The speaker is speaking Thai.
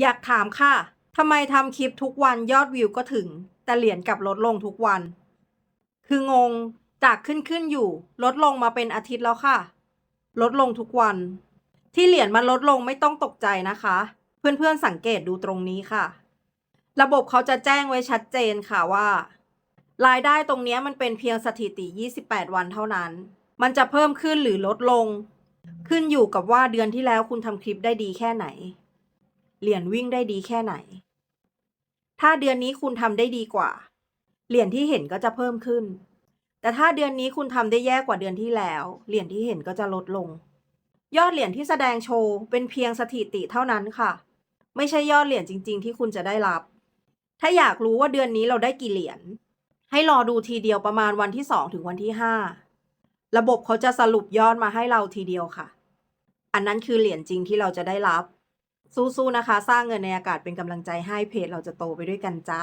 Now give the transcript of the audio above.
อยากถามค่ะทำไมทำคลิปทุกวันยอดวิวก็ถึง แต่เหรียญกลับลดลงทุกวัน คืองง จากขึ้นขึ้นอยู่ ลดลงมาเป็นอาทิตย์แล้วค่ะ ลดลงทุกวัน ที่เหรียญมันลดลงไม่ต้องตกใจนะคะ เพื่อนๆสังเกตดูตรงนี้ค่ะ ระบบเขาจะแจ้งไว้ชัดเจนค่ะว่า รายได้ตรงนี้มันเป็นเพียงสถิติ 28 วันเท่านั้น มันจะเพิ่มขึ้นหรือลดลง ขึ้นอยู่กับว่าเดือนที่แล้วคุณทำคลิปได้ดีแค่ไหน เหรียญวิ่งได้ดีแค่ไหน ถ้าเดือนนี้คุณทำได้ดีกว่า เหรียญที่เห็นก็จะเพิ่มขึ้น แต่ถ้าเดือนนี้คุณทำได้แย่กว่าเดือนที่แล้ว เหรียญที่เห็นก็จะลดลง ยอดเหรียญที่แสดงโชว์เป็นเพียงสถิติเท่านั้นค่ะ ไม่ใช่ยอดเหรียญจริง ๆ ที่คุณจะได้รับ ถ้าอยากรู้ว่าเดือนนี้เราได้กี่เหรียญ ให้รอดูทีเดียวประมาณวันที่ 2 ถึงวันที่ 5 ระบบเขาจะสรุปยอดมาให้เราทีเดียวค่ะ อันนั้นคือเหรียญจริงที่เราจะได้รับ สู้ๆนะคะ สร้างเงินในอากาศเป็นกำลังใจให้เพจเราจะโตไปด้วยกันจ้า